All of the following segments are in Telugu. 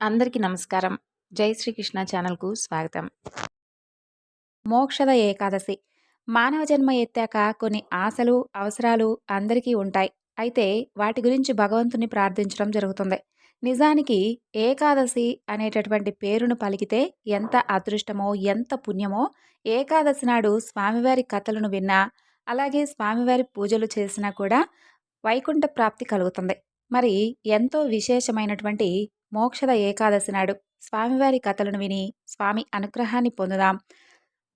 అందరికీ నమస్కారం. జై శ్రీకృష్ణ ఛానల్కు స్వాగతం. మోక్షద ఏకాదశి. మానవ జన్మ ఎత్తాక కొన్ని ఆశలు అవసరాలు అందరికీ ఉంటాయి. అయితే వాటి గురించి భగవంతుని ప్రార్థించడం జరుగుతుంది. నిజానికి ఏకాదశి అనేటటువంటి పేరును పలికితే ఎంత అదృష్టమో ఎంత పుణ్యమో ఏకాదశి నాడు స్వామివారి కథలను విన్నా అలాగే స్వామివారి పూజలు చేసినా కూడా వైకుంఠ ప్రాప్తి కలుగుతుంది. మరి ఎంతో విశేషమైనటువంటి మోక్షద ఏకాదశి నాడు స్వామివారి కథలను విని స్వామి అనుగ్రహాన్ని పొందుదాం.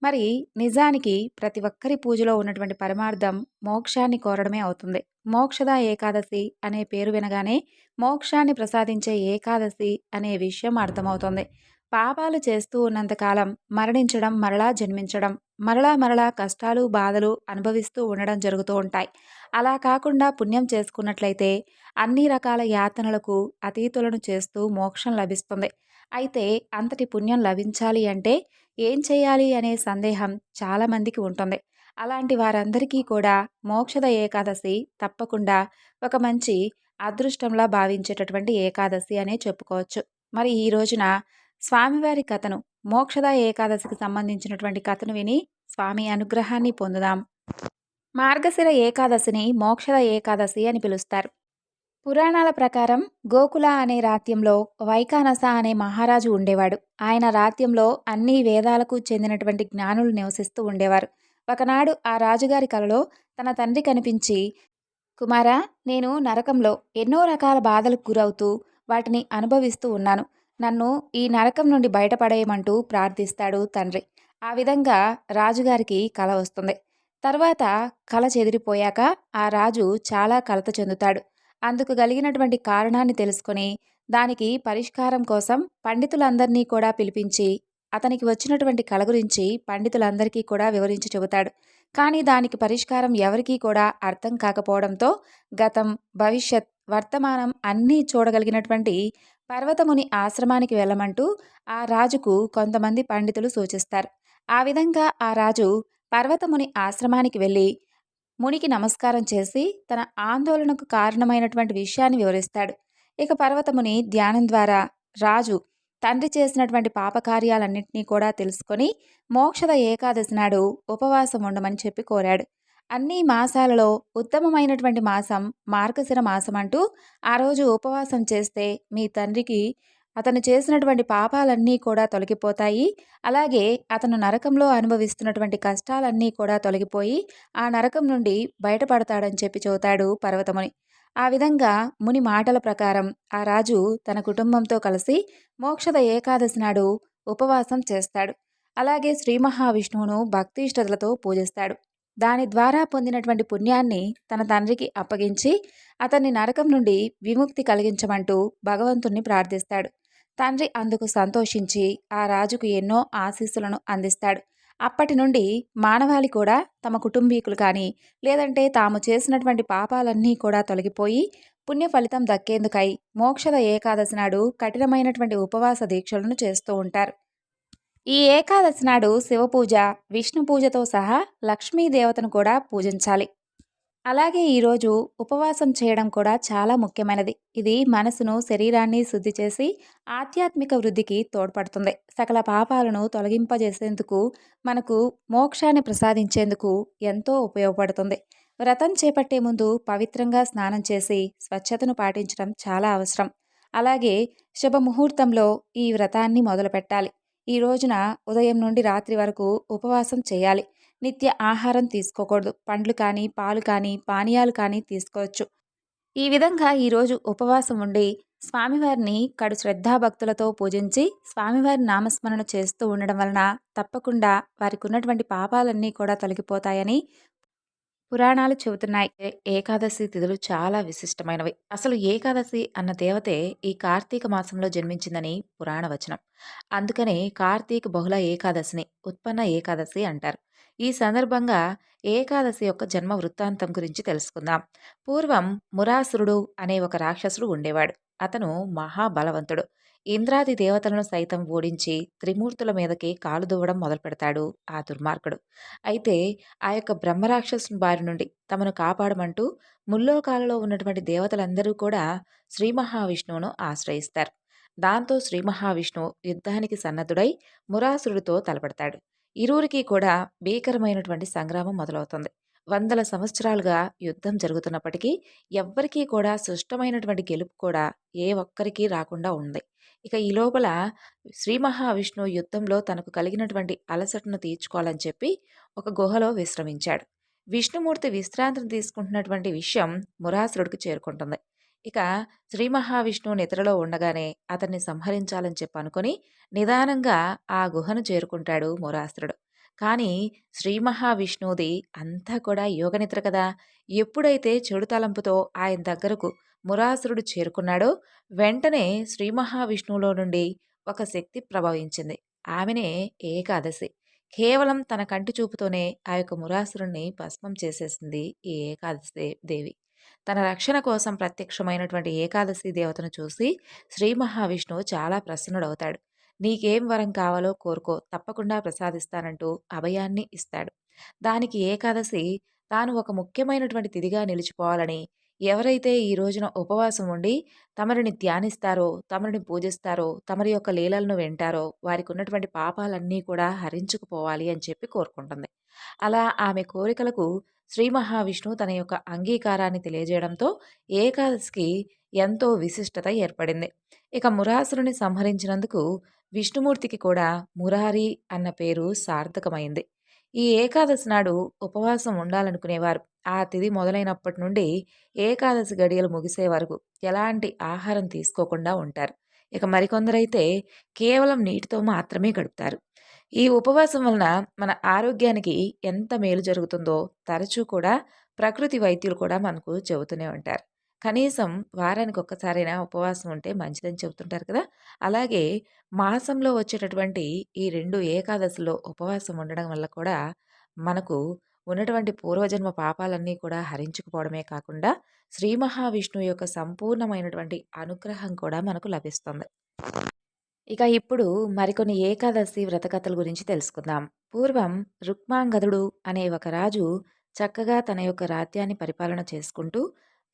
మరి నిజానికి ప్రతి ఒక్కరి పూజలో ఉన్నటువంటి పరమార్థం మోక్షాన్ని కోరడమే అవుతుంది. మోక్షద ఏకాదశి అనే పేరు వినగానే మోక్షాన్ని ప్రసాదించే ఏకాదశి అనే విషయం అర్థమవుతుంది. పాపాలు చేస్తూ ఉన్నంతకాలం మరణించడం మరలా జన్మించడం మరలా మరలా కష్టాలు బాధలు అనుభవిస్తూ ఉండడం జరుగుతూ ఉంటాయి. అలా కాకుండా పుణ్యం చేసుకున్నట్లయితే అన్ని రకాల యాతనలకు అతీతులను చేస్తూ మోక్షం లభిస్తుంది. అయితే అంతటి పుణ్యం లభించాలి అంటే ఏం చేయాలి అనే సందేహం చాలామందికి ఉంటుంది. అలాంటి వారందరికీ కూడా మోక్షద ఏకాదశి తప్పకుండా ఒక మంచి అదృష్టంలా భావించేటటువంటి ఏకాదశి అనే చెప్పుకోవచ్చు. మరి ఈ రోజున స్వామివారి కథను మోక్షద ఏకాదశికి సంబంధించినటువంటి కథను విని స్వామి అనుగ్రహాన్ని పొందుదాం. మార్గశిర ఏకాదశిని మోక్షద ఏకాదశి అని పిలుస్తారు. పురాణాల ప్రకారం గోకుల అనే రాత్యంలో వైకానస అనే మహారాజు ఉండేవాడు. ఆయన రాత్యంలో అన్ని వేదాలకు చెందినటువంటి జ్ఞానులు నివసిస్తూ ఉండేవారు. ఒకనాడు ఆ రాజుగారి కలలో తన తండ్రి కనిపించి కుమారా నేను నరకంలో ఎన్నో రకాల బాధలకు గురవుతూ వాటిని అనుభవిస్తూ ఉన్నాను. నన్ను ఈ నరకం నుండి బయటపడేయమంటూ ప్రార్థిస్తాడు తండ్రి. ఆ విధంగా రాజుగారికి కల వస్తుంది. తర్వాత కల చెదిరిపోయాక ఆ రాజు చాలా కలత చెందుతాడు. అందుకు కలిగినటువంటి కారణాన్ని తెలుసుకొని దానికి పరిష్కారం కోసం పండితులందరినీ కూడా పిలిపించి అతనికి వచ్చినటువంటి కళ గురించి పండితులందరికీ కూడా వివరించి చెబుతాడు. కానీ దానికి పరిష్కారం ఎవరికీ కూడా అర్థం కాకపోవడంతో గతం భవిష్యత్ వర్తమానం అన్నీ చూడగలిగినటువంటి పర్వతముని ఆశ్రమానికి వెళ్ళమంటూ ఆ రాజుకు కొంతమంది పండితులు సూచిస్తారు. ఆ విధంగా ఆ రాజు పర్వతముని ఆశ్రమానికి వెళ్ళి మునికి నమస్కారం చేసి తన ఆందోళనకు కారణమైనటువంటి విషయాన్ని వివరిస్తాడు. ఇక పర్వతముని ధ్యానం ద్వారా రాజు తండ్రి చేసినటువంటి పాపకార్యాలన్నింటినీ కూడా తెలుసుకొని మోక్షద ఏకాదశి నాడు ఉపవాసం ఉండమని చెప్పి కోరాడు. అన్ని మాసాలలో ఉత్తమమైనటువంటి మాసం మార్గశిర మాసం అంటూ ఆ రోజు ఉపవాసం చేస్తే మీ తండ్రికి అతను చేసినటువంటి పాపాలన్నీ కూడా తొలగిపోతాయి. అలాగే అతను నరకంలో అనుభవిస్తున్నటువంటి కష్టాలన్నీ కూడా తొలగిపోయి ఆ నరకం నుండి బయటపడతాడని చెప్పి చెబుతాడు పర్వతముని. ఆ విధంగా ముని మాటల ప్రకారం ఆ రాజు తన కుటుంబంతో కలిసి మోక్షద ఏకాదశి నాడు ఉపవాసం చేస్తాడు. అలాగే శ్రీ మహావిష్ణువును భక్తిష్టతలతో పూజిస్తాడు. దాని ద్వారా పొందినటువంటి పుణ్యాన్ని తన తండ్రికి అప్పగించి అతన్ని నరకం నుండి విముక్తి కలిగించమంటూ భగవంతుణ్ణి ప్రార్థిస్తాడు. తండ్రి అందుకు సంతోషించి ఆ రాజుకు ఎన్నో ఆశీస్సులను అందిస్తాడు. అప్పటి నుండి మానవాళి కూడా తమ కుటుంబీకులు కానీ లేదంటే తాము చేసినటువంటి పాపాలన్నీ కూడా తొలగిపోయి పుణ్య ఫలితం దక్కేందుకై మోక్షద ఏకాదశి నాడు కఠినమైనటువంటి ఉపవాస దీక్షలను చేస్తూ ఉంటారు. ఈ ఏకాదశి నాడు శివపూజ విష్ణు పూజతో సహా లక్ష్మీదేవతను కూడా పూజించాలి. అలాగే ఈరోజు ఉపవాసం చేయడం కూడా చాలా ముఖ్యమైనది. ఇది మనసును శరీరాన్ని శుద్ధి చేసి ఆధ్యాత్మిక వృద్ధికి తోడ్పడుతుంది. సకల పాపాలను తొలగింపజేసేందుకు మనకు మోక్షాన్ని ప్రసాదించేందుకు ఎంతో ఉపయోగపడుతుంది. వ్రతం చేపట్టే ముందు పవిత్రంగా స్నానం చేసి స్వచ్ఛతను పాటించడం చాలా అవసరం. అలాగే శుభముహూర్తంలో ఈ వ్రతాన్ని మొదలుపెట్టాలి. ఈ రోజున ఉదయం నుండి రాత్రి వరకు ఉపవాసం చేయాలి. నిత్య ఆహారం తీసుకోకూడదు. పండ్లు కానీ పాలు కానీ పానీయాలు కానీ తీసుకోవచ్చు. ఈ విధంగా ఈరోజు ఉపవాసం ఉండి స్వామివారిని కడు శ్రద్ధాభక్తులతో పూజించి స్వామివారి నామస్మరణ చేస్తూ ఉండడం వలన తప్పకుండా వారికి ఉన్నటువంటి పాపాలన్నీ కూడా తొలగిపోతాయని పురాణాలు చెబుతున్నాయి. ఏకాదశి తిథులు చాలా విశిష్టమైనవి. అసలు ఏకాదశి అన్న దేవతే ఈ కార్తీక మాసంలో జన్మించిందని పురాణ వచనం అందుకనే కార్తీక బహుళ ఏకాదశిని ఉత్పన్న ఏకాదశి అంటారు. ఈ సందర్భంగా ఏకాదశి యొక్క జన్మ వృత్తాంతం గురించి తెలుసుకుందాం. పూర్వం మురాసురుడు అనే ఒక రాక్షసుడు ఉండేవాడు. అతను మహాబలవంతుడు. ఇంద్రాది దేవతలను సైతం ఓడించి త్రిమూర్తుల మీదకి కాలు దువ్వడం మొదలు పెడతాడు ఆ దుర్మార్గుడు. అయితే ఆ యొక్క బ్రహ్మరాక్షసుని బారి నుండి తమను కాపాడమంటూ ముల్లోకాలలో ఉన్నటువంటి దేవతలందరూ కూడా శ్రీ మహావిష్ణువును ఆశ్రయిస్తారు. దాంతో శ్రీ మహావిష్ణువు యుద్ధానికి సన్నద్ధుడై మురాసురుడితో తలపడతాడు. ఇరువురికి కూడా భీకరమైనటువంటి సంగ్రామం మొదలవుతుంది. వందల సంవత్సరాలుగా యుద్ధం జరుగుతున్నప్పటికీ ఎవ్వరికీ కూడా సుష్టమైనటువంటి గెలుపు కూడా ఏ ఒక్కరికి రాకుండా ఉంది. ఇక ఈ లోపల శ్రీ మహావిష్ణువు యుద్ధంలో తనకు కలిగినటువంటి అలసటను తీర్చుకోవాలని చెప్పి ఒక గుహలో విశ్రమించాడు. విష్ణుమూర్తి విశ్రాంతిని తీసుకుంటున్నటువంటి విషయం మురాసురుడికి చేరుకుంటుంది. ఇక శ్రీ మహావిష్ణువు నిద్రలో ఉండగానే అతన్ని సంహరించాలని చెప్పి అనుకుని నిదానంగా ఆ గుహను చేరుకుంటాడు మురాస్త్రుడు కానీ శ్రీ మహావిష్ణువుది అంతా కూడా యోగనిద్ర కదా. ఎప్పుడైతే చెడు తలంపుతో ఆయన దగ్గరకు మురాసురుడు చేరుకున్నాడో వెంటనే శ్రీ మహావిష్ణువులో నుండి ఒక శక్తి ప్రభవించింది ఆమెనే ఏకాదశి. కేవలం తన కంటి చూపుతోనే ఆ యొక్క మురాసురుణ్ణి భస్మం చేసేసింది ఈ ఏకాదశి దేవి. తన రక్షణ కోసం ప్రత్యక్షమైనటువంటి ఏకాదశి దేవతను చూసి శ్రీ మహావిష్ణువు చాలా ప్రసన్నుడవుతాడు. నీకేం వరం కావాలో కోరుకో తప్పకుండా ప్రసాదిస్తానంటూ అభయాన్ని ఇస్తాడు. దానికి ఏకాదశి తాను ఒక ముఖ్యమైనటువంటి తిదిగా నిలిచిపోవాలని ఎవరైతే ఈ రోజున ఉపవాసం ఉండి తమరిని ధ్యానిస్తారో తమరిని పూజిస్తారో తమరి యొక్క లీలలను వింటారో వారికి ఉన్నటువంటి పాపాలన్నీ కూడా హరించుకుపోవాలి అని చెప్పి కోరుకుంటుంది. అలా ఆమె కోరికలకు శ్రీ మహావిష్ణువు తన యొక్క అంగీకారాన్ని తెలియజేయడంతో ఏకాదశికి ఎంతో విశిష్టత ఏర్పడింది. ఇక మురాసురుని సంహరించినందుకు విష్ణుమూర్తికి కూడా మురారి అన్న పేరు సార్థకమైంది. ఈ ఏకాదశి నాడు ఉపవాసం ఉండాలనుకునేవారు. ఆ తిథి మొదలైనప్పటి నుండి ఏకాదశి గడియలు ముగిసే వరకు ఎలాంటి ఆహారం తీసుకోకుండా ఉంటారు. ఇక మరికొందరైతే కేవలం నీటితో మాత్రమే గడుపుతారు. ఈ ఉపవాసం వలన మన ఆరోగ్యానికి ఎంత మేలు జరుగుతుందో తరచూ కూడా ప్రకృతి వైద్యులు కూడా మనకు చెబుతూనే ఉంటారు. కనీసం వారానికి ఒక్కసారైనా ఉపవాసం ఉంటే మంచిదని చెబుతుంటారు కదా! అలాగే మాసంలో వచ్చేటటువంటి ఈ రెండు ఏకాదశిలో ఉపవాసం ఉండడం వల్ల కూడా మనకు ఉన్నటువంటి పూర్వజన్మ పాపాలన్నీ కూడా హరించుకుపోవడమే కాకుండా శ్రీ మహావిష్ణువు యొక్క సంపూర్ణమైనటువంటి అనుగ్రహం కూడా మనకు లభిస్తుంది. ఇక ఇప్పుడు మరికొన్ని ఏకాదశి వ్రతకథల గురించి తెలుసుకుందాం. పూర్వం రుక్మాంగదుడు అనే ఒక రాజు చక్కగా తన యొక్క రాజ్యాన్ని పరిపాలన చేసుకుంటూ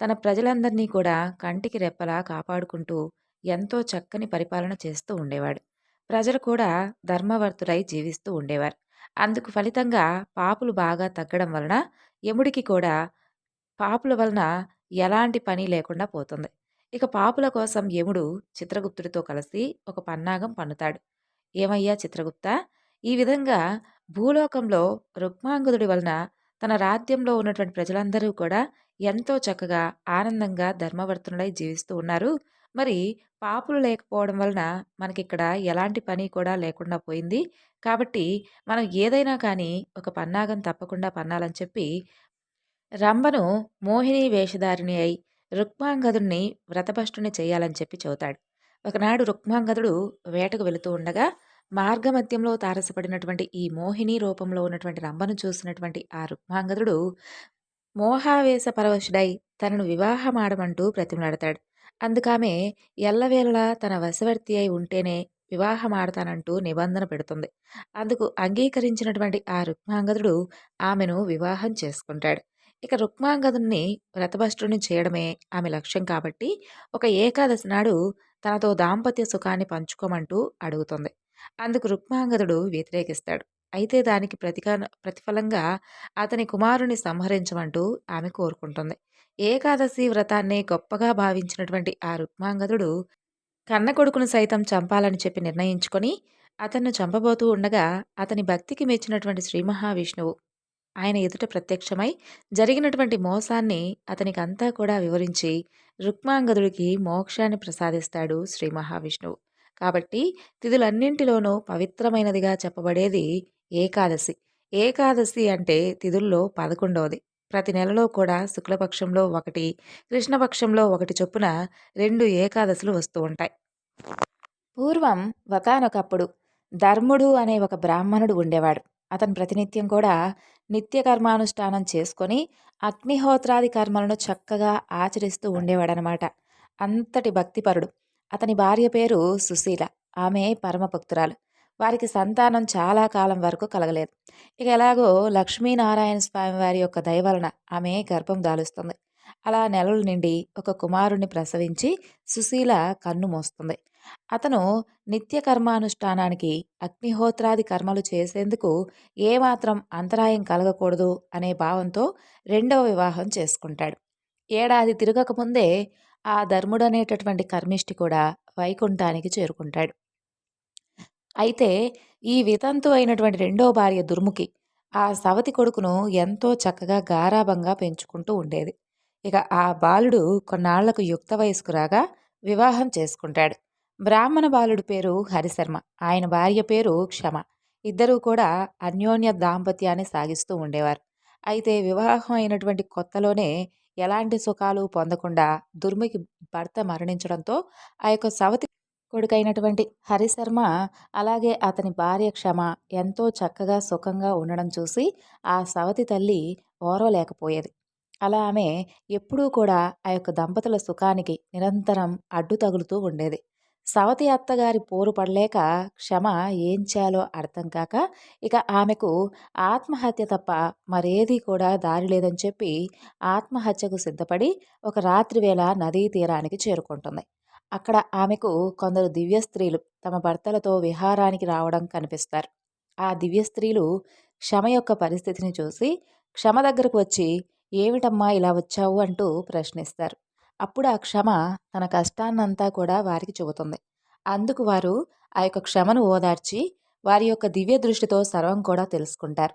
తన ప్రజలందరినీ కూడా కంటికి రెప్పలా కాపాడుకుంటూ ఎంతో చక్కని పరిపాలన చేస్తూ ఉండేవాడు. ప్రజలు కూడా ధర్మవర్తులై జీవిస్తూ ఉండేవారు. అందుకు ఫలితంగా పాపులు బాగా తగ్గడం వలన యముడికి కూడా పాపుల వలన ఎలాంటి పని లేకుండా పోతుంది. ఇక పాపుల కోసం యముడు చిత్రగుప్తుడితో కలిసి ఒక పన్నాగం పన్నుతాడు. ఏమయ్యా చిత్రగుప్త? ఈ విధంగా భూలోకంలో రుక్మాంగుదుడి వలన తన రాజ్యంలో ఉన్నటువంటి ప్రజలందరూ కూడా ఎంతో చక్కగా ఆనందంగా ధర్మవర్తనులై జీవిస్తూ ఉన్నారు. మరి పాపులు లేకపోవడం వలన మనకిక్కడ ఎలాంటి పని కూడా లేకుండా పోయింది. కాబట్టి మనం ఏదైనా కానీ ఒక పన్నాగం తప్పకుండా పన్నాలని చెప్పి రంభను మోహిని వేషధారిణి అయి రుక్మాంగదుడిని వ్రతభష్టుని చేయాలని చెప్పి చెబుతాడు. ఒకనాడు రుక్మాంగదుడు వేటకు వెళుతూ ఉండగా మార్గమధ్యంలో తారసపడినటువంటి ఈ మోహిని రూపంలో ఉన్నటువంటి రంభను చూసినటువంటి ఆ రుక్మాంగదుడు మోహావేశ పరవశుడై తనను వివాహమాడమంటూ ప్రతిమలాడతాడు అందుకామె ఎల్లవేళలా తన వశవర్తి అయి ఉంటేనే వివాహమాడతానంటూ నిబంధన పెడుతుంది. అందుకు అంగీకరించినటువంటి ఆ రుక్మాంగదుడు ఆమెను వివాహం చేసుకుంటాడు. ఇక రుక్మాంగదుని వ్రతభష్టుని చేయడమే ఆమె లక్ష్యం కాబట్టి ఒక ఏకాదశి నాడు తనతో దాంపత్య సుఖాన్ని పంచుకోమంటూ అడుగుతుంది. అందుకు రుక్మాంగదుడు వ్యతిరేకిస్తాడు. అయితే దానికి ప్రతికా ప్రతిఫలంగా అతని కుమారుని సంహరించమంటూ ఆమె కోరుకుంటుంది. ఏకాదశి వ్రతాన్ని గొప్పగా భావించినటువంటి ఆ రుక్మాంగదుడు కన్న కొడుకును సైతం చంపాలని చెప్పి నిర్ణయించుకొని అతన్ను చంపబోతూ ఉండగా అతని భక్తికి మెచ్చినటువంటి శ్రీ మహావిష్ణువు ఆయన ఎదుట ప్రత్యక్షమై జరిగినటువంటి మోసాన్ని అతనికి అంతా కూడా వివరించి రుక్మాంగదుడికి మోక్షాన్ని ప్రసాదిస్తాడు శ్రీ మహావిష్ణువు. కాబట్టి తిథులన్నింటిలోనూ పవిత్రమైనదిగా చెప్పబడేది ఏకాదశి. ఏకాదశి అంటే తిథుల్లో పదకొండవది ప్రతి నెలలో కూడా శుక్లపక్షంలో ఒకటి కృష్ణపక్షంలో ఒకటి చొప్పున రెండు ఏకాదశులు వస్తూ ఉంటాయి. పూర్వం ఒకనొకప్పుడు ధర్ముడు అనే ఒక బ్రాహ్మణుడు ఉండేవాడు. అతను ప్రతినిత్యం కూడా నిత్య కర్మానుష్ఠానం చేసుకొని అగ్నిహోత్రాది కర్మలను చక్కగా ఆచరిస్తూ ఉండేవాడనమాట. అంతటి భక్తిపరుడు. అతని భార్య పేరు సుశీల. ఆమె పరమభక్తురాలు. వారికి సంతానం చాలా కాలం వరకు కలగలేదు. ఇక ఎలాగో లక్ష్మీనారాయణ స్వామి వారి యొక్క దయవలన ఆమె గర్భం దాలుస్తుంది. అలా నెలలు నిండి ఒక కుమారుణ్ణి ప్రసవించి సుశీల కన్ను మోస్తుంది. అతను నిత్య కర్మానుష్ఠానానికి అగ్నిహోత్రాది కర్మలు చేసేందుకు ఏమాత్రం అంతరాయం కలగకూడదు అనే భావంతో రెండవ వివాహం చేసుకుంటాడు. ఏడాది తిరగకముందే ఆ ధర్ముడనేటటువంటి కర్మిష్టి కూడా వైకుంఠానికి చేరుకుంటాడు. అయితే ఈ వితంతు అయినటువంటి రెండో భార్య దుర్ముఖి ఆ సవతి కొడుకును ఎంతో చక్కగా గారాభంగా పెంచుకుంటూ ఉండేది. ఇక ఆ బాలుడు కొన్నాళ్ళకు యుక్త వయస్కు రాగా వివాహం చేసుకుంటాడు. బ్రాహ్మణ బాలుడి పేరు హరిశర్మ. ఆయన భార్య పేరు క్షమ. ఇద్దరూ కూడా అన్యోన్య దాంపత్యాన్ని సాగిస్తూ ఉండేవారు. అయితే వివాహం అయినటువంటి కొత్తలోనే ఎలాంటి సుఖాలు పొందకుండా దుర్మికి భర్త మరణించడంతో ఆ యొక్క సవతి కొడుకైనటువంటి హరిశర్మ అలాగే అతని భార్య క్షమ ఎంతో చక్కగా సుఖంగా ఉండడం చూసి ఆ సవతి తల్లి ఓరవలేకపోయేది. అలా ఆమె ఎప్పుడూ కూడా ఆ యొక్క దంపతుల సుఖానికి నిరంతరం అడ్డు తగులుతూ ఉండేది. సవతి అత్తగారి పోరు పడలేక క్షమ ఏం చేయాలో అర్థం కాక ఇక ఆమెకు ఆత్మహత్య తప్ప మరేది కూడా దారి లేదని చెప్పి ఆత్మహత్యకు సిద్ధపడి ఒక రాత్రి వేళ నదీ తీరానికి చేరుకుంటుంది. అక్కడ ఆమెకు కొందరు దివ్య స్త్రీలు తమ భర్తలతో విహారానికి రావడం కనిపిస్తారు. ఆ దివ్య స్త్రీలు క్షమ యొక్క పరిస్థితిని చూసి క్షమ దగ్గరకు వచ్చి ఏమిటమ్మా ఇలా వచ్చావు? అంటూ ప్రశ్నిస్తారు. అప్పుడు ఆ క్షమ తన కష్టాన్నంతా కూడా వారికి చెబుతుంది. అందుకు వారు ఆ యొక్క క్షమను ఓదార్చి వారి యొక్క దివ్య దృష్టితో సర్వం కూడా తెలుసుకుంటారు.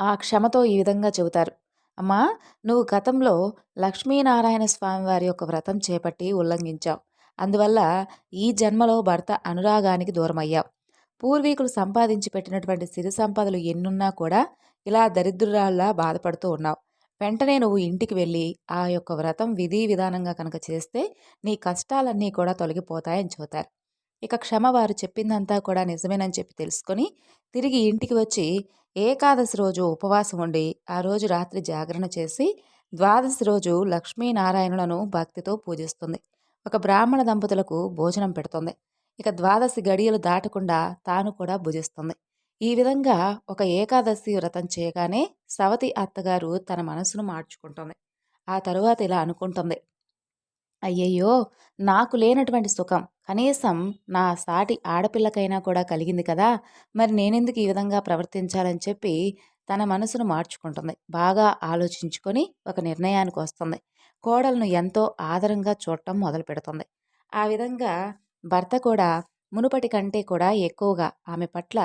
ఆ క్షమతో ఈ విధంగా చెబుతారు. అమ్మా నువ్వు గతంలో లక్ష్మీనారాయణ స్వామి వారి యొక్క వ్రతం చేపట్టి ఉల్లంఘించావు. అందువల్ల ఈ జన్మలో భర్త అనురాగానికి దూరమయ్యావు. పూర్వీకులు సంపాదించి పెట్టినటువంటి సిరి సంపదలు ఎన్నున్నా కూడా ఇలా దరిద్రురాల్లా బాధపడుతూ ఉన్నావు. వెంటనే నువ్వు ఇంటికి వెళ్ళి ఆ యొక్క వ్రతం విధి విధానంగా కనుక చేస్తే నీ కష్టాలన్నీ కూడా తొలగిపోతాయని చూతారు ఇక క్షమ వారు చెప్పిందంతా కూడా నిజమేనని చెప్పి తెలుసుకొని తిరిగి ఇంటికి వచ్చి ఏకాదశి రోజు ఉపవాసం ఉండి ఆ రోజు రాత్రి జాగరణ చేసి ద్వాదశి రోజు లక్ష్మీనారాయణులను భక్తితో పూజిస్తుంది. ఒక బ్రాహ్మణ దంపతులకు భోజనం పెడుతుంది. ఇక ద్వాదశి గడియలు దాటకుండా తాను కూడా భుజిస్తుంది. ఈ విధంగా ఒక ఏకాదశి వ్రతం చేయగానే సవతి అత్తగారు తన మనసును మార్చుకుంటుంది. ఆ తరువాత ఇలా అనుకుంటుంది. అయ్యయ్యో! నాకు లేనటువంటి సుఖం. కనీసం నా సాటి ఆడపిల్లకైనా కూడా కలిగింది కదా! మరి నేనెందుకు ఈ విధంగా ప్రవర్తించాలని చెప్పి తన మనసును మార్చుకుంటుంది. బాగా ఆలోచించుకొని ఒక నిర్ణయానికి వస్తుంది. కోడలను ఎంతో ఆదరంగా చూడటం మొదలు పెడుతుంది ఆ విధంగా భర్త కూడా మునుపటి కంటే కూడా ఎక్కువగా ఆమె పట్ల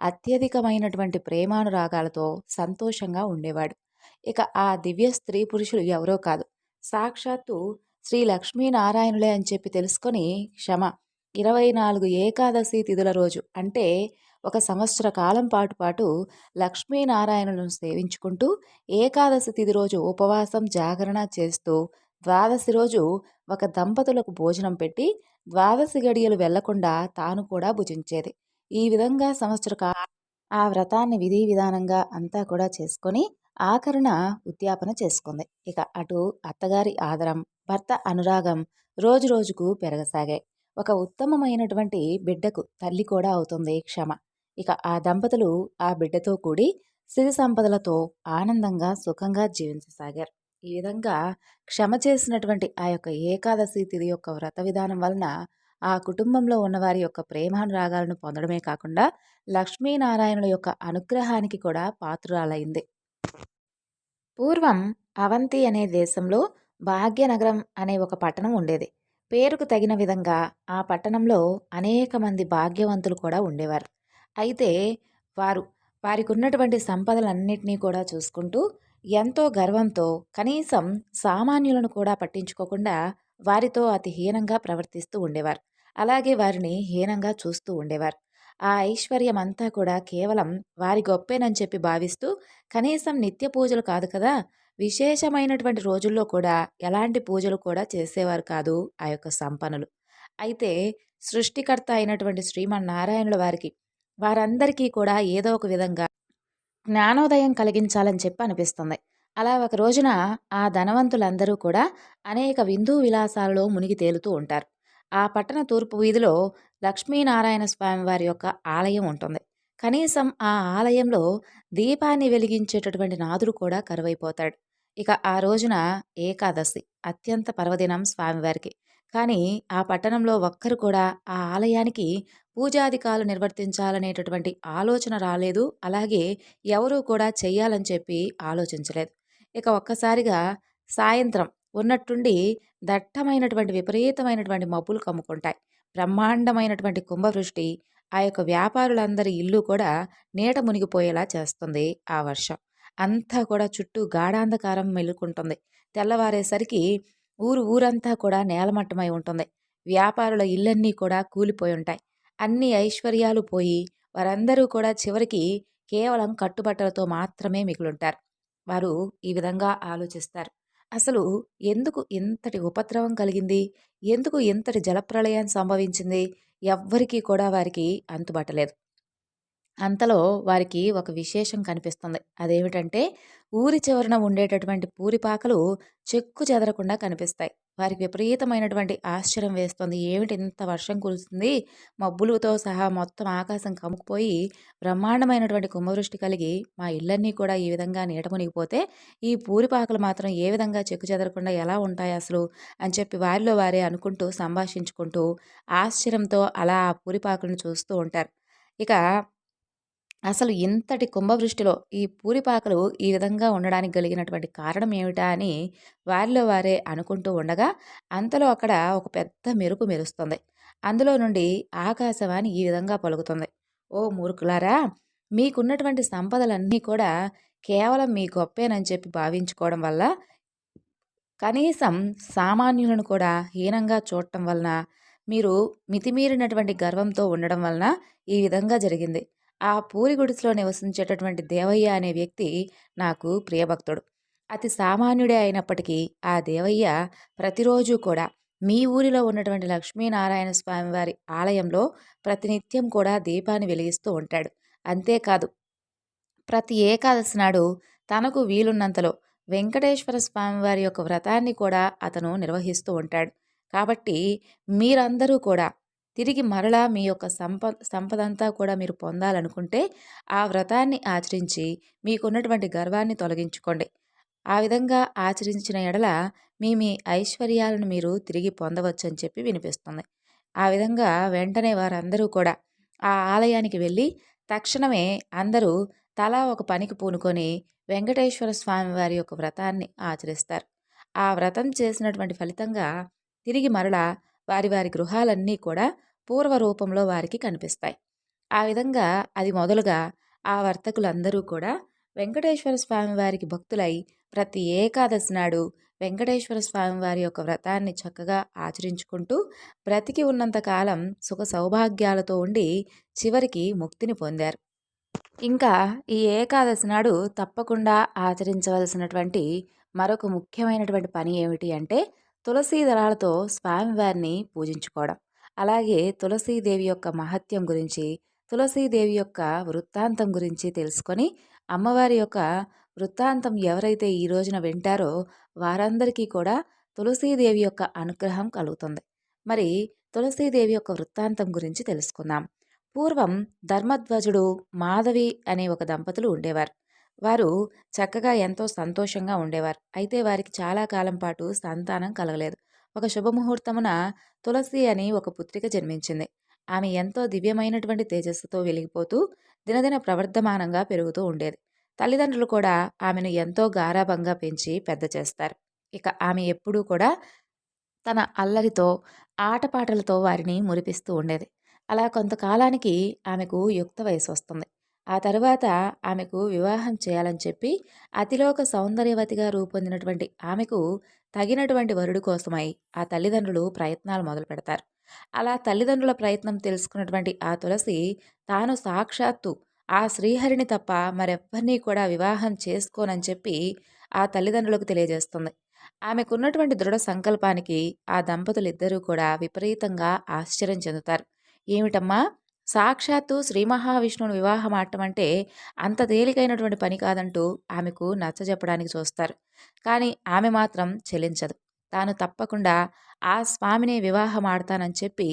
అత్యధికమైనటువంటి ప్రేమానురాగాలతో సంతోషంగా ఉండేవాడు. ఇక ఆ దివ్య స్త్రీ పురుషులు ఎవరో కాదు. సాక్షాత్తు శ్రీ లక్ష్మీనారాయణులే అని చెప్పి తెలుసుకొని క్షమ ఇరవై నాలుగు ఏకాదశి తిథుల రోజు అంటే ఒక సంవత్సర కాలం పాటు పాటు లక్ష్మీనారాయణులను సేవించుకుంటూ ఏకాదశి తిథి రోజు ఉపవాసం జాగరణ చేస్తూ ద్వాదశి రోజు ఒక దంపతులకు భోజనం పెట్టి ద్వాదశి గడియలు వెళ్ళకుండా తాను కూడా భుజించేది. ఈ విధంగా సంవత్సర ఆ వ్రతాన్ని విధి విధానంగా అంతా కూడా చేసుకొని ఆఖరణ ఉద్యాపన చేసుకుంది. ఇక అటు అత్తగారి ఆదరం భర్త అనురాగం రోజు రోజుకు పెరగసాగాయి. ఒక ఉత్తమమైనటువంటి బిడ్డకు తల్లి కూడా అవుతుంది క్షమ. ఇక ఆ దంపతులు ఆ బిడ్డతో కూడి సిరి సంపదలతో ఆనందంగా సుఖంగా జీవించసాగారు. ఈ విధంగా క్షమ చేసినటువంటి ఆ యొక్క ఏకాదశి తిథి యొక్క వ్రత విధానం వలన ఆ కుటుంబంలో ఉన్నవారి యొక్క ప్రేమానురాగాలను పొందడమే కాకుండా లక్ష్మీనారాయణుల యొక్క అనుగ్రహానికి కూడా పాత్రురాలైంది. పూర్వం అవంతి అనే దేశంలో భాగ్యనగరం అనే ఒక పట్టణం ఉండేది. పేరుకు తగిన విధంగా ఆ పట్టణంలో అనేక మంది భాగ్యవంతులు కూడా ఉండేవారు. అయితే వారు వారికి ఉన్నటువంటి సంపదలన్నింటినీ కూడా చూసుకుంటూ ఎంతో గర్వంతో కనీసం సామాన్యులను కూడా పట్టించుకోకుండా వారితో అతి హీనంగా ప్రవర్తిస్తూ ఉండేవారు. అలాగే వారిని హీనంగా చూస్తూ ఉండేవారు. ఆ ఐశ్వర్యం అంతా కూడా కేవలం వారి గొప్పేనని చెప్పి భావిస్తూ కనీసం నిత్య పూజలు కాదు కదా విశేషమైనటువంటి రోజుల్లో కూడా ఎలాంటి పూజలు కూడా చేసేవారు కాదు ఆ యొక్క సంపన్నులు. అయితే సృష్టికర్త అయినటువంటి శ్రీమన్నారాయణుల వారికి వారందరికీ కూడా ఏదో ఒక విధంగా జ్ఞానోదయం కలిగించాలని చెప్పి అనిపిస్తుంది. అలా ఒక రోజున ఆ ధనవంతులందరూ కూడా అనేక విందు విలాసాలలో మునిగి తేలుతూ ఉంటారు. ఆ పట్టణ తూర్పు వీధిలో లక్ష్మీనారాయణ స్వామివారి యొక్క ఆలయం ఉంటుంది. కనీసం ఆ ఆలయంలో దీపాన్ని వెలిగించేటటువంటి నాదుడు కూడా కరువైపోతాడు. ఇక ఆ రోజున ఏకాదశి అత్యంత పర్వదినం స్వామివారికి. కానీ ఆ పట్టణంలో ఒక్కరు కూడా ఆ ఆలయానికి పూజాధికాలు నిర్వర్తించాలనేటటువంటి ఆలోచన రాలేదు. అలాగే ఎవరూ కూడా చెయ్యాలని చెప్పి ఆలోచించలేదు. ఇక ఒక్కసారిగా సాయంత్రం ఉన్నట్టుండి దట్టమైనటువంటి విపరీతమైనటువంటి మబ్బులు కమ్ముకుంటాయి. బ్రహ్మాండమైనటువంటి కుంభవృష్టి ఆ యొక్క వ్యాపారులందరి ఇల్లు కూడా నీట మునిగిపోయేలా చేస్తుంది ఆ వర్షం. అంతా కూడా చుట్టూ గాఢాంధకారం మెలుకుంటుంది. తెల్లవారేసరికి ఊరు ఊరంతా కూడా నేలమట్టమై ఉంటుంది. వ్యాపారుల ఇళ్ళన్నీ కూడా కూలిపోయి ఉంటాయి. అన్ని ఐశ్వర్యాలు పోయి వారందరూ కూడా చివరికి కేవలం కట్టుబట్టలతో మాత్రమే మిగులుంటారు. వారు ఈ విధంగా ఆలోచిస్తారు. అసలు ఎందుకు ఇంతటి ఉపద్రవం కలిగింది? ఎందుకు ఇంతటి జలప్రళయం సంభవించింది? ఎవ్వరికీ కూడా వారికి అంతుబట్టలేదు అంతలో వారికి ఒక విశేషం కనిపిస్తుంది. అదేమిటంటే ఊరి చివరన ఉండేటటువంటి పూరిపాకలు చెక్కు చెదరకుండా కనిపిస్తాయి. వారికి విపరీతమైనటువంటి ఆశ్చర్యం వేస్తుంది. ఏమిటి ఇంత వర్షం కురుస్తుంది? మబ్బులతో సహా మొత్తం ఆకాశం కమ్ముకుపోయి బ్రహ్మాండమైనటువంటి కుంభవృష్టి కలిగి మా ఇళ్ళన్నీ కూడా ఈ విధంగా నీట మునిగిపోతే ఈ పూరిపాకలు మాత్రం ఏ విధంగా చెక్కు చెదరకుండా ఎలా ఉంటాయి అసలు? అని చెప్పి వారిలో వారే అనుకుంటూ సంభాషించుకుంటూ ఆశ్చర్యంతో అలా ఆ పూరిపాకులను చూస్తూ ఉంటారు. ఇక అసలు ఇంతటి కుంభవృష్టిలో ఈ పూరిపాకలు ఈ విధంగా ఉండడానికి కలిగినటువంటి కారణం ఏమిటా అని వారిలో వారే అనుకుంటూ ఉండగా అంతలో అక్కడ ఒక పెద్ద మెరుపు మెరుస్తుంది. అందులో నుండి ఆకాశవాణి ఈ విధంగా పలుకుతుంది. ఓ మూర్ఖులారా మీకున్నటువంటి సంపదలన్నీ కూడా కేవలం మీ గొప్పేనని చెప్పి భావించుకోవడం వల్ల కనీసం సామాన్యులను కూడా హీనంగా చూడటం వలన మీరు మితిమీరినటువంటి గర్వంతో ఉండడం వలన ఈ విధంగా జరిగింది. ఆ పూరి గుడిసెలో నివసించేటటువంటి దేవయ్య అనే వ్యక్తి నాకు ప్రియభక్తుడు. అతి సామాన్యుడే అయినప్పటికీ ఆ దేవయ్య ప్రతిరోజు కూడా మీ ఊరిలో ఉన్నటువంటి లక్ష్మీనారాయణ స్వామివారి ఆలయంలో ప్రతినిత్యం కూడా దీపాన్ని వెలిగిస్తూ ఉంటాడు. అంతేకాదు ప్రతి ఏకాదశి నాడు తనకు వీలున్నంతలో వెంకటేశ్వర స్వామివారి యొక్క వ్రతాన్ని కూడా అతను నిర్వహిస్తూ ఉంటాడు. కాబట్టి మీరందరూ కూడా తిరిగి మరలా మీ యొక్క సంప సంపదంతా కూడా మీరు పొందాలనుకుంటే ఆ వ్రతాన్ని ఆచరించి మీకున్నటువంటి గర్వాన్ని తొలగించుకోండి. ఆ విధంగా ఆచరించిన ఎడల మీ మీ ఐశ్వర్యాలను మీరు తిరిగి పొందవచ్చు అని చెప్పి వినిపిస్తుంది. ఆ విధంగా వెంటనే వారందరూ కూడా ఆ ఆలయానికి వెళ్ళి తక్షణమే అందరూ తలా ఒక పనికి పూనుకొని వెంకటేశ్వర స్వామి వారి యొక్క వ్రతాన్ని ఆచరిస్తారు. ఆ వ్రతం చేసినటువంటి ఫలితంగా తిరిగి మరలా వారి వారి గృహాలన్నీ కూడా పూర్వ రూపంలో వారికి కనిపిస్తాయి. ఆ విధంగా అది మొదలుగా ఆ వర్తకులందరూ కూడా వెంకటేశ్వర స్వామి వారికి భక్తులై ప్రతి ఏకాదశి నాడు వెంకటేశ్వర స్వామి వారి యొక్క వ్రతాన్ని చక్కగా ఆచరించుకుంటూ బ్రతికి ఉన్నంతకాలం సుఖ సౌభాగ్యాలతో ఉండి చివరికి ముక్తిని పొందారు. ఇంకా ఈ ఏకాదశి నాడు తప్పకుండా ఆచరించవలసినటువంటి మరొక ముఖ్యమైనటువంటి పని ఏమిటి అంటే తులసీ దళాలతో స్వామివారిని పూజించుకోవడం. అలాగే తులసీదేవి యొక్క మహత్యం గురించి తులసీదేవి యొక్క వృత్తాంతం గురించి తెలుసుకొని అమ్మవారి యొక్క వృత్తాంతం ఎవరైతే ఈ రోజున వింటారో వారందరికీ కూడా తులసీదేవి యొక్క అనుగ్రహం కలుగుతుంది. మరి తులసీదేవి యొక్క వృత్తాంతం గురించి తెలుసుకుందాం. పూర్వం ధర్మధ్వజుడు మాధవి అనే ఒక దంపతులు ఉండేవారు. వారు చక్కగా ఎంతో సంతోషంగా ఉండేవారు. అయితే వారికి చాలా కాలం పాటు సంతానం కలగలేదు. ఒక శుభముహూర్తమున తులసి అని ఒక పుత్రిక జన్మించింది. ఆమె ఎంతో దివ్యమైనటువంటి తేజస్సుతో వెలిగిపోతూ దినదిన ప్రవర్ధమానంగా పెరుగుతూ ఉండేది. తల్లిదండ్రులు కూడా ఆమెను ఎంతో గారాభంగా పెంచి పెద్ద చేస్తారు. ఇక ఆమె ఎప్పుడూ కూడా తన అల్లరితో ఆటపాటలతో వారిని మురిపిస్తూ ఉండేది. అలా కొంతకాలానికి ఆమెకు యుక్త వయసు వస్తుంది. ఆ తరువాత ఆమెకు వివాహం చేయాలని చెప్పి అతిలోక సౌందర్యవతిగా రూపొందినటువంటి ఆమెకు తగినటువంటి వరుడు కోసమై ఆ తల్లిదండ్రులు ప్రయత్నాలు మొదలు పెడతారు. అలా తల్లిదండ్రుల ప్రయత్నం తెలుసుకున్నటువంటి ఆ తులసి తాను సాక్షాత్తు ఆ శ్రీహరిని తప్ప మరెవ్వరినీ కూడా వివాహం చేసుకోనని చెప్పి ఆ తల్లిదండ్రులకు తెలియజేస్తుంది. ఆమెకున్నటువంటి దృఢ సంకల్పానికి ఆ దంపతులిద్దరూ కూడా విపరీతంగా ఆశ్చర్యం చెందుతారు. ఏమిటమ్మా? సాక్షాత్తు శ్రీ మహావిష్ణువును వివాహం ఆడటం అంటే అంత తేలికైనటువంటి పని కాదంటూ ఆమెకు నచ్చజెప్పడానికి చూస్తారు. కానీ ఆమె మాత్రం చెల్లించదు. తాను తప్పకుండా ఆ స్వామిని వివాహం ఆడతానని చెప్పి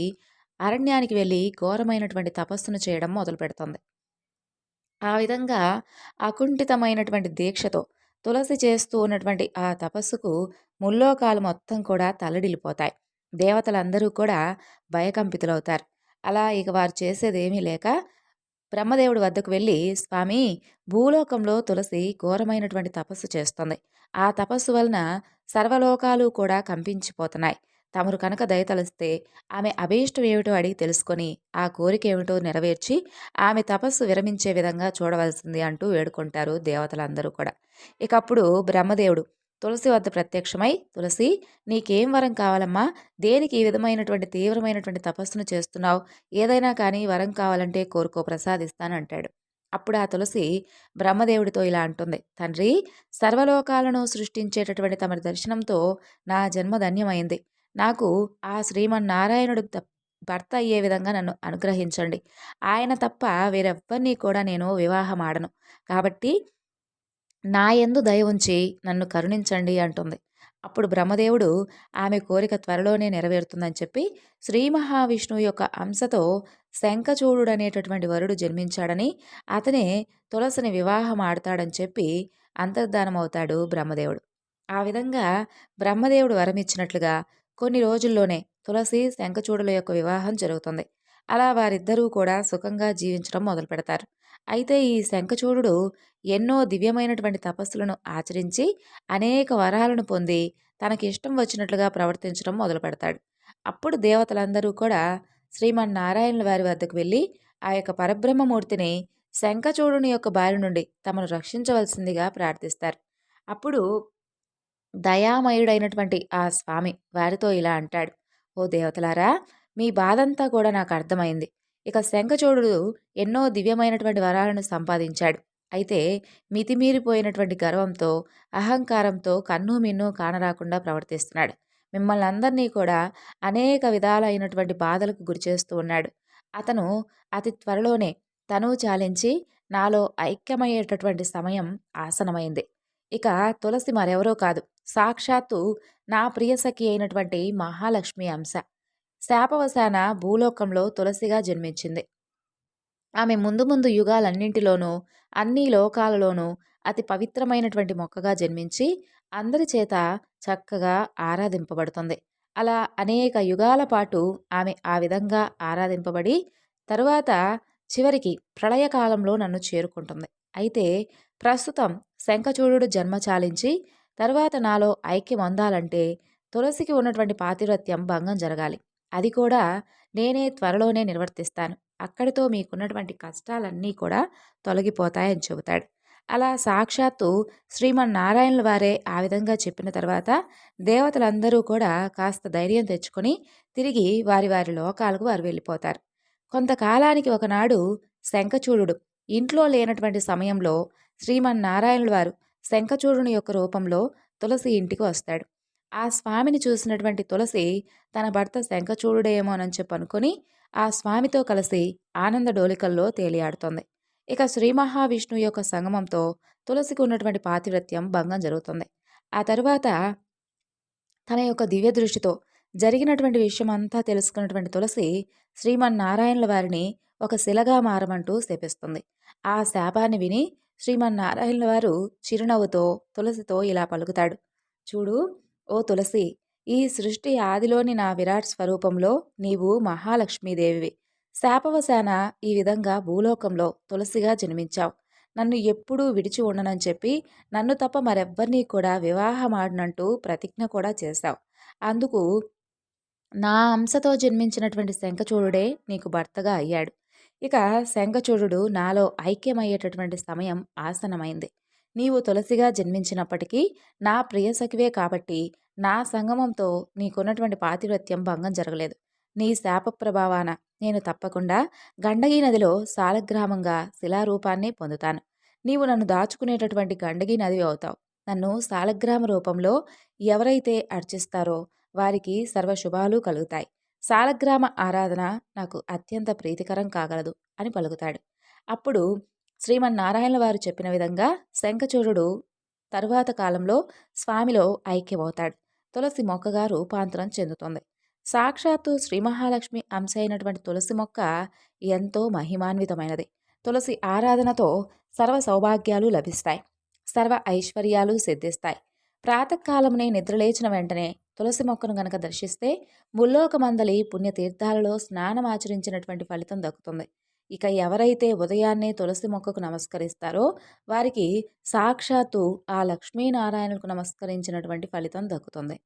అరణ్యానికి వెళ్ళి ఘోరమైనటువంటి తపస్సును చేయడం మొదలు పెడుతుంది. ఆ విధంగా అకుంఠితమైనటువంటి దీక్షతో తులసి చేస్తూ ఉన్నటువంటి ఆ తపస్సుకు ముల్లోకాలు మొత్తం కూడా తల్లడిల్లిపోతాయి. దేవతలందరూ కూడా భయకంపితులవుతారు. అలా ఇక వారు చేసేదేమీ లేక బ్రహ్మదేవుడి వద్దకు వెళ్ళి స్వామి భూలోకంలో తులసి ఘోరమైనటువంటి తపస్సు చేస్తుంది. ఆ తపస్సు వలన సర్వలోకాలు కూడా కంపించిపోతున్నాయి. తమరు కనుక దయతలిస్తే ఆమె అభీష్టం ఏమిటో అడిగి తెలుసుకొని ఆ కోరిక ఏమిటో నెరవేర్చి ఆమె తపస్సు విరమించే విధంగా చూడవలసింది అంటూ వేడుకుంటారు దేవతలందరూ కూడా. ఇక అప్పుడు బ్రహ్మదేవుడు తులసి వద్ద ప్రత్యక్షమై తులసి నీకేం వరం కావాలమ్మా? దేనికి ఈ విధమైనటువంటి తీవ్రమైనటువంటి తపస్సును చేస్తున్నావు? ఏదైనా కానీ వరం కావాలంటే కోరుకో ప్రసాదిస్తానంటాడు అప్పుడు ఆ తులసి బ్రహ్మదేవుడితో ఇలా అంటుంది. తండ్రి సర్వలోకాలను సృష్టించేటటువంటి తమ దర్శనంతో నా జన్మ ధన్యమైంది. నాకు ఆ శ్రీమన్నారాయణుడు భర్త అయ్యే విధంగా నన్ను అనుగ్రహించండి. ఆయన తప్ప వేరెవ్వరినీ కూడా నేను వివాహం ఆడను. కాబట్టి నా ఎందు దయ ఉంచి నన్ను కరుణించండి అంటుంది. అప్పుడు బ్రహ్మదేవుడు ఆమె కోరిక త్వరలోనే నెరవేరుతుందని చెప్పి శ్రీ మహావిష్ణువు యొక్క అంశతో శంఖచూడు అనేటటువంటి వరుడు జన్మించాడని అతనే తులసిని వివాహం ఆడతాడని చెప్పి అంతర్ధానమవుతాడు బ్రహ్మదేవుడు. ఆ విధంగా బ్రహ్మదేవుడు వరమిచ్చినట్లుగా కొన్ని రోజుల్లోనే తులసి శంఖచూడుల యొక్క వివాహం జరుగుతుంది. అలా వారిద్దరూ కూడా సుఖంగా జీవించడం మొదలు పెడతారు అయితే ఈ శంఖచూడు ఎన్నో దివ్యమైనటువంటి తపస్సులను ఆచరించి అనేక వరాలను పొంది తనకి ఇష్టం వచ్చినట్లుగా ప్రవర్తించడం మొదలు పెడతాడు అప్పుడు దేవతలందరూ కూడా శ్రీమన్నారాయణుల వారి వద్దకు వెళ్ళి ఆ యొక్క పరబ్రహ్మమూర్తిని శంఖచూడుని యొక్క బారి నుండి తమను రక్షించవలసిందిగా ప్రార్థిస్తారు. అప్పుడు దయామయుడైనటువంటి ఆ స్వామి వారితో ఇలా అంటాడు ఓ దేవతలారా మీ బాధంతా కూడా నాకు అర్థమైంది. ఇక శంఖచూడు ఎన్నో దివ్యమైనటువంటి వరాలను సంపాదించాడు. అయితే మితిమీరిపోయినటువంటి గర్వంతో అహంకారంతో కన్ను మిన్ను కానరాకుండా ప్రవర్తిస్తున్నాడు. మిమ్మల్ని అందరినీ కూడా అనేక విధాలైనటువంటి బాధలకు గురిచేస్తూ ఉన్నాడు. అతను అతి త్వరలోనే తను చాలించి నాలో ఐక్యమయ్యేటటువంటి సమయం ఆసనమైంది. ఇక తులసి మరెవరో కాదు. సాక్షాత్తు నా ప్రియసఖి అయినటువంటి మహాలక్ష్మి అంశ. శాపవశాన భూలోకంలో తులసిగా జన్మించింది. ఆమె ముందు ముందు యుగాలన్నింటిలోనూ అన్ని లోకాలలోనూ అతి పవిత్రమైనటువంటి మొక్కగా జన్మించి అందరి చేత చక్కగా ఆరాధింపబడుతుంది. అలా అనేక యుగాల పాటు ఆమె ఆ విధంగా ఆరాధింపబడి తరువాత చివరికి ప్రళయకాలంలో నన్ను చేరుకుంటుంది. అయితే ప్రస్తుతం శంఖచూడు జన్మ చాలించి తరువాత నాలో ఐక్యం అందాలంటే తులసికి ఉన్నటువంటి పాతివ్రత్యం భంగం జరగాలి. అది కూడా నేనే త్వరలోనే నిర్వర్తిస్తాను. అక్కడితో మీకున్నటువంటి కష్టాలన్నీ కూడా తొలగిపోతాయని చెబుతాడు. అలా సాక్షాత్తు శ్రీమన్నారాయణుల వారే ఆ విధంగా చెప్పిన తర్వాత దేవతలందరూ కూడా కాస్త ధైర్యం తెచ్చుకొని తిరిగి వారి వారి లోకాలకు వారు వెళ్ళిపోతారు. కొంతకాలానికి ఒకనాడు శంఖచూడు ఇంట్లో లేనటువంటి సమయంలో శ్రీమన్నారాయణుల వారు శంఖచూడుని యొక్క రూపంలో తులసి ఇంటికి వస్తాడు. ఆ స్వామిని చూసినటువంటి తులసి తన భర్త శంఖచూడుడేమోనని చెప్పి అనుకుని ఆ స్వామితో కలిసి ఆనంద డోలికల్లో తేలియాడుతుంది. ఇక శ్రీ మహావిష్ణువు యొక్క సంగమంతో తులసికి ఉన్నటువంటి పాతివ్రత్యం భంగం జరుగుతుంది. ఆ తరువాత తన యొక్క దివ్య దృష్టితో జరిగినటువంటి విషయం అంతా తెలుసుకున్నటువంటి తులసి శ్రీమన్నారాయణుల వారిని ఒక శిలగా మారమంటూ శపిస్తుంది. ఆ శాపాన్ని విని శ్రీమన్నారాయణుల వారు చిరునవ్వుతో తులసితో ఇలా పలుకుతాడు. చూడు ఓ తులసి ఈ సృష్టి ఆదిలోని నా విరాట్ స్వరూపంలో నీవు మహాలక్ష్మీదేవివి. శాపవశాన ఈ విధంగా భూలోకంలో తులసిగా జన్మించావు. నన్ను ఎప్పుడూ విడిచి ఉండనని చెప్పి నన్ను తప్ప మరెవ్వరినీ కూడా వివాహమాడినంటూ ప్రతిజ్ఞ కూడా చేశావు. అందుకు నా అంశతో జన్మించినటువంటి శంఖచూడుడే నీకు భర్తగా అయ్యాడు. ఇక శంఖచూడు నాలో ఐక్యమయ్యేటటువంటి సమయం ఆసనమైంది నీవు తులసిగా జన్మించినప్పటికీ నా ప్రియసఖివే కాబట్టి నా సంగమంతో నీకున్నటువంటి పాతివ్రత్యం భంగం జరగలేదు. నీ శాప ప్రభావాన నేను తప్పకుండా గండగీ నదిలో సాలగ్రామంగా శిలారూపాన్ని పొందుతాను. నీవు నన్ను దాచుకునేటటువంటి గండగీ నది అవుతావు. నన్ను సాలగ్రామ రూపంలో ఎవరైతే అర్చిస్తారో వారికి సర్వశుభాలు కలుగుతాయి. సాలగ్రామ ఆరాధన నాకు అత్యంత ప్రీతికరం కాగలదు అని పలుకుతాడు. అప్పుడు శ్రీమన్నారాయణ వారు చెప్పిన విధంగా శంఖచూరుడు తరువాత కాలంలో స్వామిలో ఐక్యమవుతాడు. తులసి మొక్కగా రూపాంతరం చెందుతుంది. సాక్షాత్తు శ్రీ మహాలక్ష్మి అంశ అయినటువంటి తులసి మొక్క ఎంతో మహిమాన్వితమైనది. తులసి ఆరాధనతో సర్వ సౌభాగ్యాలు లభిస్తాయి. సర్వ ఐశ్వర్యాలు సిద్ధిస్తాయి. ప్రాతకాలమునే నిద్రలేచిన వెంటనే తులసి మొక్కను గనక దర్శిస్తే ముల్లోకమందలి పుణ్యతీర్థాలలో స్నానం ఆచరించినటువంటి ఫలితం దక్కుతుంది. ఇక ఎవరైతే ఉదయాన్నే తులసి మొక్కకు నమస్కరిస్తారో వారికి సాక్షాత్తు ఆ లక్ష్మీనారాయణకు నమస్కరించినటువంటి ఫలితం దక్కుతుంది.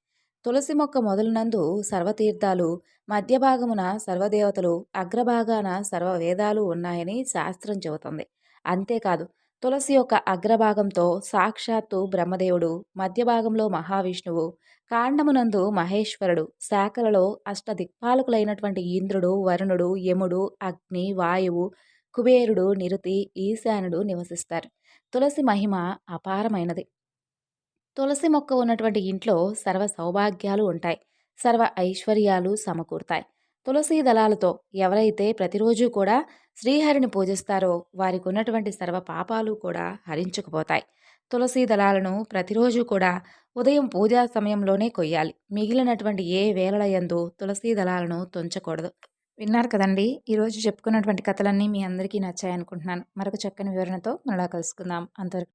తులసి మొక్క మొదలునందు సర్వతీర్థాలు మధ్య భాగమున సర్వదేవతలు అగ్రభాగాన సర్వ వేదాలు ఉన్నాయని శాస్త్రం చెబుతుంది. అంతేకాదు తులసి యొక్క అగ్రభాగంతో సాక్షాత్తు బ్రహ్మదేవుడు మధ్య భాగంలో మహావిష్ణువు కాండమునందు మహేశ్వరుడు శాఖలలో అష్టదిక్పాలకులైనటువంటి ఇంద్రుడు వరుణుడు యముడు అగ్ని వాయువు కుబేరుడు నిరుతి ఈశానుడు నివసిస్తారు. తులసి మహిమ అపారమైనది. తులసి మొక్క ఉన్నటువంటి ఇంట్లో సర్వ సౌభాగ్యాలు ఉంటాయి. సర్వ ఐశ్వర్యాలు సమకూరుతాయి. తులసి దళాలతో ఎవరైతే ప్రతిరోజు కూడా శ్రీహరిని పూజిస్తారో వారికి ఉన్నటువంటి సర్వ పాపాలు కూడా హరించుకుపోతాయి. తులసి దళాలను ప్రతిరోజు కూడా ఉదయం పూజా సమయంలోనే కొయ్యాలి. మిగిలినటువంటి ఏ వేళలయందు తులసి దళాలను తుంచకూడదు. విన్నారు కదండి? ఈరోజు చెప్పుకున్నటువంటి కథలన్నీ మీ అందరికీ నచ్చాయనుకుంటున్నాను. మరొక చక్కని వివరణతో మరలా కలుసుకుందాం. అంతవరకు